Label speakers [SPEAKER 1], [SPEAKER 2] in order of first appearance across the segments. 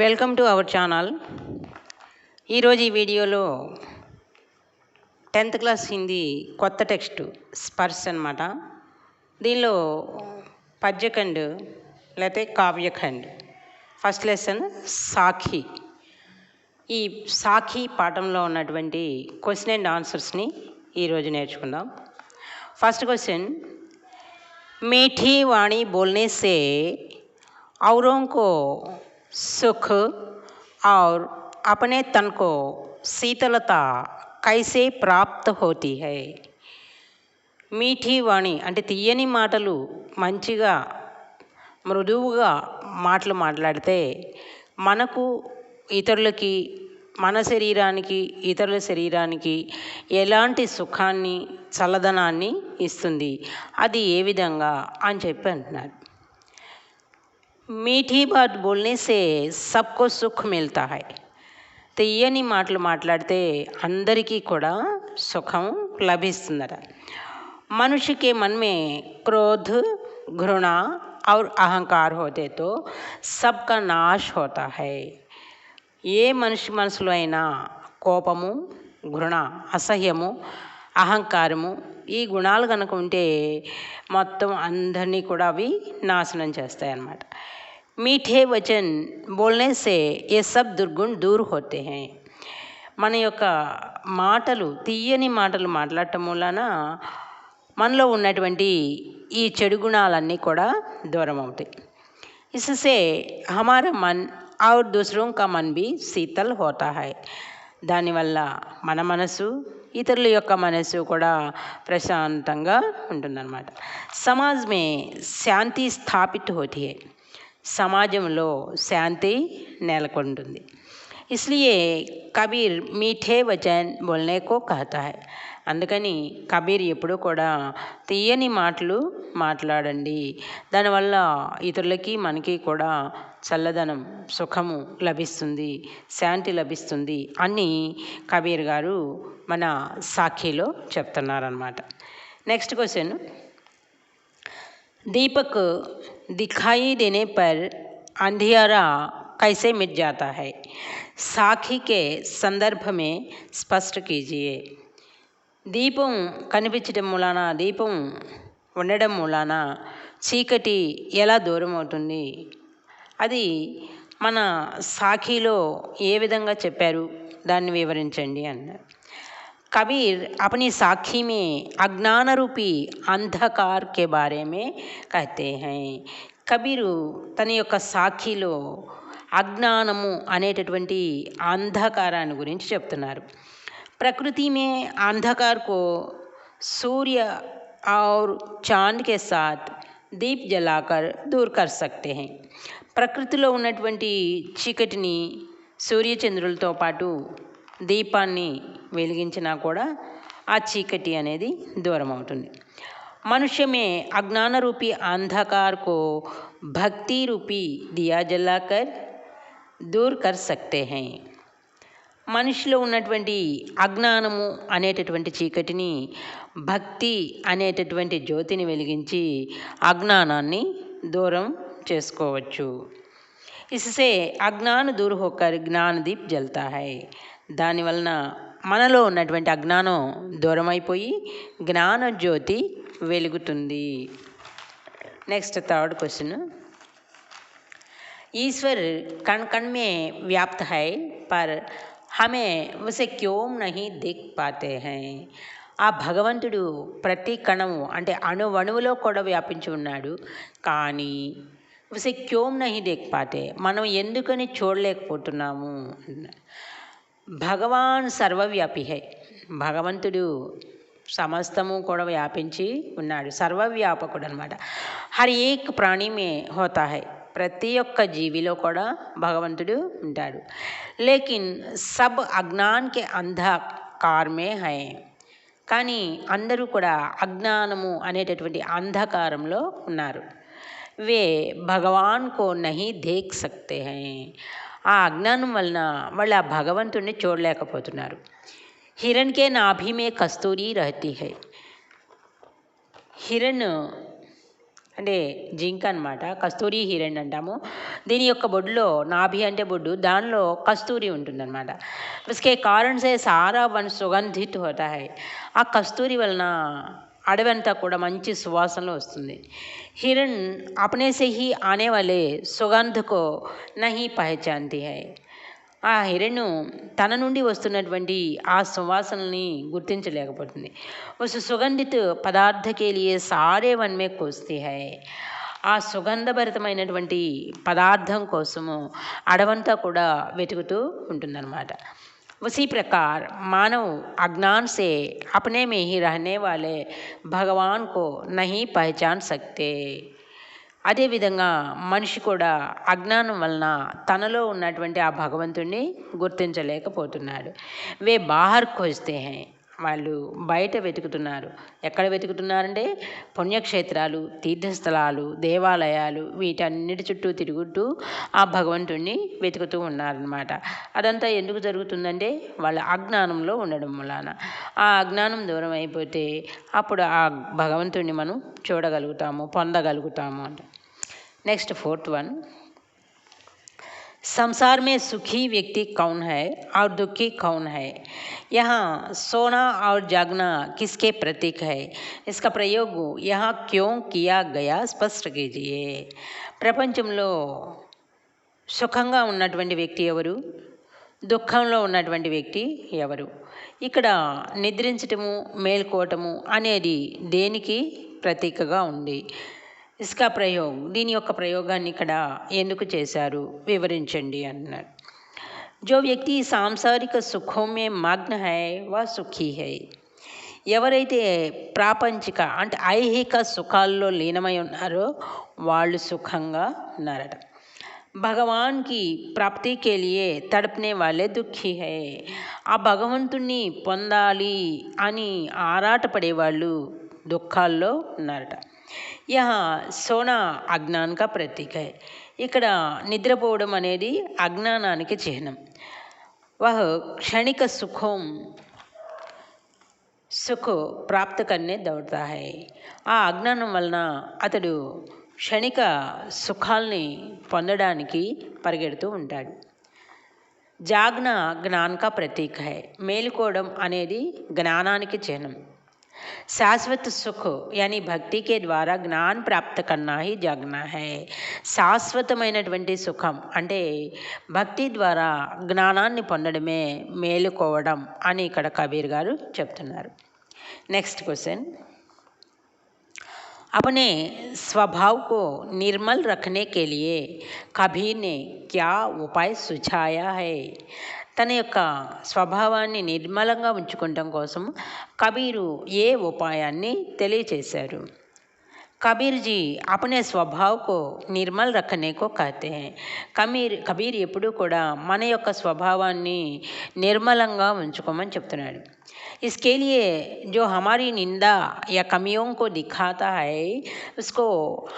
[SPEAKER 1] Welcome to our channel ఈరోజు ఈ వీడియోలో టెన్త్ క్లాస్ హిందీ కొత్త టెక్స్ట్ స్పర్శ అనమాట దీనిలో పద్యఖండ్ లేకపోతే కావ్యఖండ్. First lesson సాఖి. ఈ సాఖి పాఠంలో ఉన్నటువంటి క్వశ్చన్ అండ్ ఆన్సర్స్ని ఈరోజు నేర్చుకుందాం. ఫస్ట్ క్వశ్చన్ మీఠీ వాణి బోల్నేసే ఔరోంకో सुख और अपने तन को शीतलता कैसे प्राप्त होती है మీఠీ వాణి అంటే తీయని మాటలు మంచిగా మృదువుగా మాటలు మాట్లాడితే మనకు ఇతరులకి మన శరీరానికి ఇతరుల శరీరానికి ఎలాంటి సుఖాన్ని చల్లదనాన్ని ఇస్తుంది అది ఏ విధంగా అని చెప్పి అంటున్నారు మీఠీ బాత్ బోల్నే సే సబ్కో సుఖ్ మిల్తా హై తెయ్యని మాటలు మాట్లాడితే అందరికీ కూడా సుఖం లభిస్తుందట मनुष्य के मन में क्रोध घृणा और अहंकार होते तो सबका नाश होता है ఏ మనిషి మనసులో అయినా కోపము घृण అసహ్యము అహంకారము ఈ గుణాలు కనుక ఉంటే మొత్తం అందరినీ కూడా అవి నాశనం చేస్తాయి అన్నమాట మీఠే వచన్ బోల్నేసే ఏ సబ్ దుర్గుణ్ దూర్ హోతే హే. మన యొక్క మాటలు తీయని మాటలు మాట్లాడటం వలన మనలో ఉన్నటువంటి ఈ చెడు గుణాలన్నీ కూడా దూరం అవుతాయి. ఇసే హమార మన్ ఔర్ దూసరం కా మన్ బి శీతల్ హోతా హాయ్ దానివల్ల మన మనసు ఇతరుల యొక్క మనసు కూడా ప్రశాంతంగా ఉంటుందన్నమాట. సమాజమే శాంతి స్థాపిత్ హోతి హై సమాజంలో శాంతి నెలకొంటుంది. इसलिए కబీర్ మీఠే వచన్ బోల్నే కో కహతా హై అందుకని కబీర్ ఎప్పుడూ కూడా తీయని మాటలు మాట్లాడండి దానివల్ల ఇతరులకి మనకి కూడా చల్లదనం సుఖము లభిస్తుంది శాంతి లభిస్తుంది అని కబీర్ గారు మన సాక్షిలో చెప్తున్నారనమాట నెక్స్ట్ క్వశ్చన్ दीपक दिखाई देने पर अंधियारा कैसे मिट जाता है साखी के संदर्भ में स्पष्ट कीजिए దీపం కనిపించడం మూలాన దీపం ఉండడం మూలాన చీకటి ఎలా దూరం అవుతుంది అది మన సాఖీలో ఏ విధంగా చెప్పారు దాన్ని వివరించండి అన్నారు कबीर अपनी साखी में अज्ञान रूपी अंधकार के बारे में कहते हैं కబీరు తన యొక్క సాక్షిలో అజ్ఞానము అనేటటువంటి అంధకారాన్ని గురించి చెప్తున్నారు प्रकृति में अंधकार को सूर्य और चांद के साथ दीप जलाकर दूर कर सकते हैं ప్రకృతిలో ఉన్నటువంటి చీకటిని సూర్యచంద్రులతో పాటు దీపాన్ని వెలిగించినా కూడా ఆ చీకటి అనేది దూరం అవుతుంది मनुष्य में अज्ञान रूपी अंधकार को भक्ति దూర్ కర్ సక్తే హై. మనిషిలో ఉన్నటువంటి అజ్ఞానము అనేటటువంటి చీకటిని భక్తి అనేటటువంటి జ్యోతిని వెలిగించి అజ్ఞానాన్ని దూరం చేసుకోవచ్చు. ఇసే అజ్ఞాన దూర్ హోకర్ జ్ఞానదీప్ జల్తా హై. దానివలన మనలో ఉన్నటువంటి అజ్ఞానం దూరమైపోయి జ్ఞాన జ్యోతి వెలుగుతుంది. నెక్స్ట్ థర్డ్ క్వశ్చన్ ईश्वर कण कण में व्याप्त है पर हमें उसे क्यों नहीं देख पाते हैं ఆ భగవంతుడు ప్రతి కణము అంటే అణువణువులో కూడా వ్యాపించి ఉన్నాడు కానీ ఉసే క్యోం నహి దేక్ పాతే మనం ఎందుకని చూడలేకపోతున్నాము భగవాన్ సర్వవ్యాపి హై భగవంతుడు సమస్తము కూడా వ్యాపించి ఉన్నాడు సర్వవ్యాపకుడు అనమాట హర్ ఏక్ ప్రాణి మే హోతా హై ప్రతి ఒక్క జీవిలో కూడా భగవంతుడు ఉంటాడు. లేకిన్ సబ్ అజ్ఞాన్కి అంధకారమే హై కానీ అందరూ కూడా అజ్ఞానము అనేటటువంటి అంధకారంలో ఉన్నారు. వే భగవాన్ కో నహి దేక్ సక్తే హై ఆ అజ్ఞానం వలన వాళ్ళు ఆ భగవంతుడిని చూడలేకపోతున్నారు. హిరణ్కే నాభిమే కస్తూరి రహతి హై హిరణ్ అంటే జింక్ అన్నమాట కస్తూరి హీరెండ్ అంటాము. దీని యొక్క బొడ్డులో నాభి అంటే బొడ్డు దానిలో కస్తూరి ఉంటుందన్నమాట. ఉస్కే కారణ్ సే సారా వన్ సుగంధిత్ హోతా హై. ఆ కస్తూరి వలన అడవంతా కూడా మంచి సువాసనలో వస్తుంది. హిరణ్ అపనే సే హీ ఆనే వాలే సుగంధ్ కో నహీ హై. ఆ హిరణ్యం తన నుండి వస్తున్నటువంటి ఆ సువాసనల్ని గుర్తించలేకపోతుంది ఉస్ సుగంధిత పదార్థ కే లియే సారే వన్ మే కోస్తే హై ఆ సుగంధభరితమైనటువంటి పదార్థం కోసము అడవంతా కూడా వెతుకుతూ ఉంటుందన్నమాట उसी प्रकार मानव अज्ञान से अपने में ही रहने वाले भगवान को नहीं पहचान सकते అదేవిధంగా మనిషి కూడా అజ్ఞానం వలన తనలో ఉన్నటువంటి ఆ భగవంతుణ్ణి గుర్తించలేకపోతున్నాడు. వే బాహర్ ఖోజ్తే హై. వాళ్ళు బయట వెతుకుతున్నారు. ఎక్కడ వెతుకుతున్నారంటే పుణ్యక్షేత్రాలు తీర్థస్థలాలు దేవాలయాలు వీటన్నిటి చుట్టూ తిరుగుతూ ఆ భగవంతుణ్ణి వెతుకుతూ ఉన్నారనమాట అదంతా ఎందుకు జరుగుతుందంటే వాళ్ళ అజ్ఞానంలో ఉండడం వలన. ఆ అజ్ఞానం దూరం అయిపోతే అప్పుడు ఆ భగవంతుణ్ణి మనం చూడగలుగుతాము పొందగలుగుతాము అంట. నెక్స్ట్ ఫోర్త్ వన్ संसार में सुखी व्यक्ति कौन है और दुखी कौन है यहाँ सोना और जागना किसके प्रतीक है इसका प्रयोग यहाँ क्यों किया गया స్పష్ట कीजिए ప్రపంచంలో సుఖంగా ఉన్నటువంటి వ్యక్తి ఎవరు దుఃఖంలో ఉన్నటువంటి వ్యక్తి ఎవరు ఇక్కడ నిద్రించటము మేల్కోవటము అనేది దేనికి ప్రతీకగా ఉంది ఇస్కా ప్రయోగం దీని యొక్క ప్రయోగాన్ని ఇక్కడ ఎందుకు చేశారు? వివరించండి అన్నారు జో వ్యక్తి సాంసారిక సుఖమే మగ్న హై వా సుఖీ హై. ఎవరైతే ప్రాపంచిక అంటే ఐహిక సుఖాల్లో లీనమై ఉన్నారో వాళ్ళు సుఖంగా ఉన్నారట. భగవాన్కి ప్రాప్తి కెలియే తడపనే వాళ్ళే దుఃఖీ హై. ఆ భగవంతుణ్ణి పొందాలి అని ఆరాటపడేవాళ్ళు దుఃఖాల్లో ఉన్నారట. యహ సోనా అజ్ఞాన్ కా ప్రతీక. ఇక్కడ నిద్రపోవడం అనేది అజ్ఞానానికి చిహ్నం. వహ క్షణిక సుఖం సుఖ ప్రాప్త కన్నే దౌడతా హై ఆ అజ్ఞానం వలన అతడు క్షణిక సుఖాల్ని పొందడానికి పరిగెడుతూ ఉంటాడు. జాగ్న జ్ఞాన్క ప్రతీక హై మేలుకోవడం అనేది జ్ఞానానికి చిహ్నం. శాశ్వత సుఖ యాని భక్తి కే ద్వారా జ్ఞాన్ ప్రాప్త కన్నా హి జాగ్నా హై శాశ్వతమైనటువంటి సుఖం అంటే భక్తి ద్వారా జ్ఞానాన్ని పొందడమే మేలుకోవడం అని ఇక్కడ కబీర్ గారు చెప్తున్నారు నెక్స్ట్ క్వశ్చన్ अपने स्वभाव को निर्मल रखने के लिए कबीर ने क्या उपाय सुझाया है తన యొక్క స్వభావాన్ని నిర్మలంగా ఉంచుకోవటం కోసం కబీరు ఏ ఉపాయాన్ని తెలియచేశారు కబీర్ జీ అపనే స్వభావ్ కో నిర్మల్ రఖనే కో కహతే హై కబీర్ కబీర్ ఎప్పుడూ కూడా మన యొక్క స్వభావాన్ని నిర్మలంగా ఉంచుకోమని చెప్తున్నాడు इसके लिए जो हमारी निंदा या कमियों को दिखाता है उसको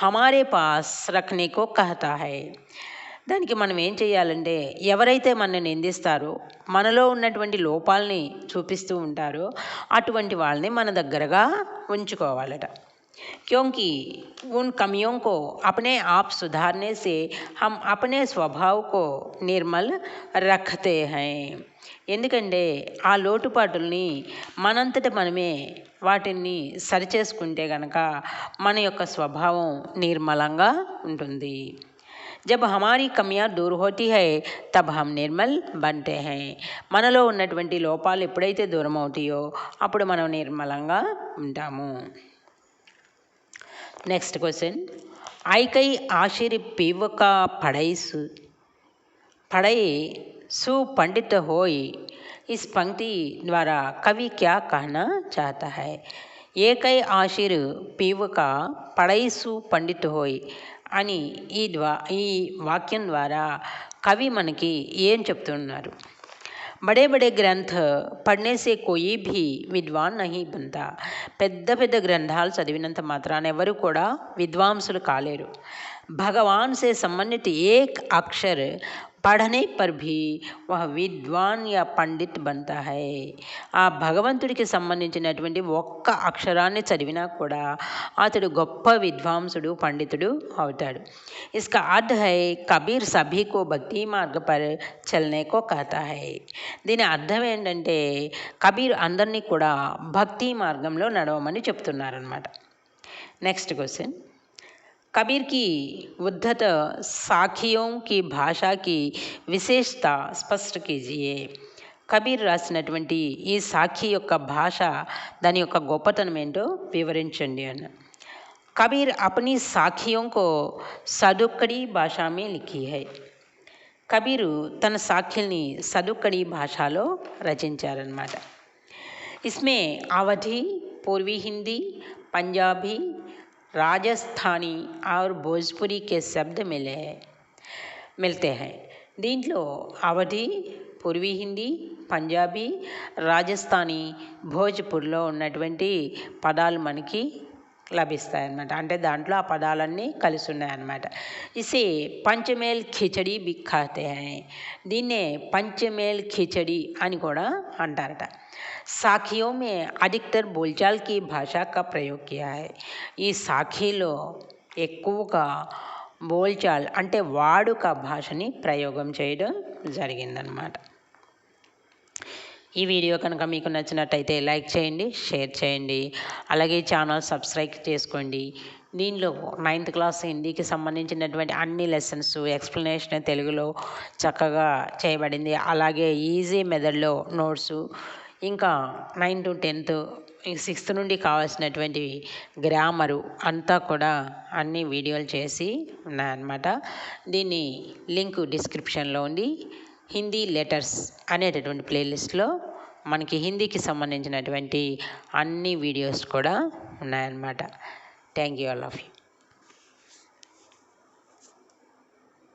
[SPEAKER 1] हमारे पास रखने को कहता है దానికి మనం ఏం చేయాలంటే ఎవరైతే మనల్ని నిందిస్తారో మనలో ఉన్నటువంటి లోపాలని చూపిస్తూ ఉంటారో అటువంటి వాళ్ళని మన దగ్గరగా ఉంచుకోవాలట क्योंकि उन कमियों को अपने आप सुधारने से हम अपने स्वभाव को निर्मल रखते हैं ఎందుకంటే ఆ లోటుపాటుల్ని మనంతట మనమే వాటిని సరిచేసుకుంటే గనక మన యొక్క స్వభావం నిర్మలంగా ఉంటుంది జబ్ హమారీ కమియా దూర్ హోతీ హై తబ్ హమ్ నిర్మల్ బంటే హై మనలో ఉన్నటువంటి లోపాలు ఎప్పుడైతే దూరం అవుతాయో అప్పుడు మనం నిర్మలంగా ఉంటాము नेक्स्ट क्वेश्चन आई कई आशिर पीव का पढ़ाई सु पढ़ाई सुपंडित होई इस पंक्ति द्वारा कवि क्या कहना चाहता है ఏకై ఆశిర్ పీవక పడైసు పండిత్ హోయ్ అని ఈ ద్వా ఈ వాక్యం ద్వారా కవి మనకి ఏం చెప్తున్నారు? బడే బడే గ్రంథ పడినేసే కోయి భీ విద్వాన్ నహి బంత. పెద్ద పెద్ద గ్రంథాలు చదివినంత మాత్రాన ఎవరు కూడా విద్వాంసులు కాలేరు. భగవాన్ సే సంబంధిత ఏక్ అక్షర్ पढ़ने పర్భి भी విద్వాన్ యా పండిత్ బంతా హై ఆ భగవంతుడికి సంబంధించినటువంటి ఒక్క అక్షరాన్ని చదివినా కూడా అతడు గొప్ప విద్వాంసుడు పండితుడు అవుతాడు ఇస్కా అర్థ హై కబీర్ సభీకో భక్తి మార్గ పర్ చల్నేకో కథ హై దీని అర్థం ఏంటంటే కబీర్ అందరినీ కూడా భక్తి మార్గంలో నడవమని చెప్తున్నారనమాట నెక్స్ట్ క్వశ్చన్ कबीर की उद्धत साखियों की भाषा की విశేషత స్పష్ట కీజియే కబీర్ రాసినటువంటి ఈ సాఖి యొక్క భాష దాని యొక్క గొప్పతనం ఏంటో వివరించండి అన్న కబీర్ అప్ని సాఖియోं को సదుక్కడి భాషా మే లిఖీ హై కబీరు తన సాఖ్యల్ని సదుక్కడి భాషలో రచించారనమాట ఇస్మే అవధి పూర్వీ హిందీ పంజాబీ రాజస్థానీ और భోజ్పురి के शब्द मिले हैं मिलते हैं దీంట్లో అవధి పూర్వీ హిందీ పంజాబీ రాజస్థానీ భోజ్పూర్లో ఉన్నటువంటి పదాలు మనకి లభిస్తాయన్నమాట అంటే దాంట్లో ఆ పదాలన్నీ కలిసి ఉన్నాయన్నమాట ఇసే పంచమేల్ ఖిచడి బి ఖాతే హై దీన్నే పంచమేల్ ఖిచడి అని కూడా అంటారట. సాఖియో మే అధికతర్ బోల్చాల్కి భాషా కా ప్రయోగ్ కియా హై. ఈ సాఖీలో ఎక్కువగా బోల్చాల్ అంటే వాడుక భాషని ప్రయోగం చేయడం జరిగిందనమాట ఈ వీడియో కనుక మీకు నచ్చినట్టయితే లైక్ చేయండి షేర్ చేయండి. అలాగే ఛానల్ సబ్స్క్రైబ్ చేసుకోండి. దీనిలో నైన్త్ క్లాస్ హిందీకి సంబంధించినటువంటి అన్ని లెసన్స్ ఎక్స్ప్లెనేషన్ తెలుగులో చక్కగా చేయబడింది. అలాగే ఈజీ మెథడ్లో నోట్స్ ఇంకా నైన్ టు టెన్త్ సిక్స్త్ నుండి కావాల్సినటువంటి గ్రామరు అంతా కూడా అన్ని వీడియోలు చేసి ఉన్నాయన్నమాట. దీన్ని లింక్ డిస్క్రిప్షన్లో ఉంది. హిందీ లెటర్స్ అనేటటువంటి ప్లేలిస్ట్లో మనకి హిందీకి సంబంధించినటువంటి అన్ని వీడియోస్ కూడా ఉన్నాయన్నమాట. Thank you all of you.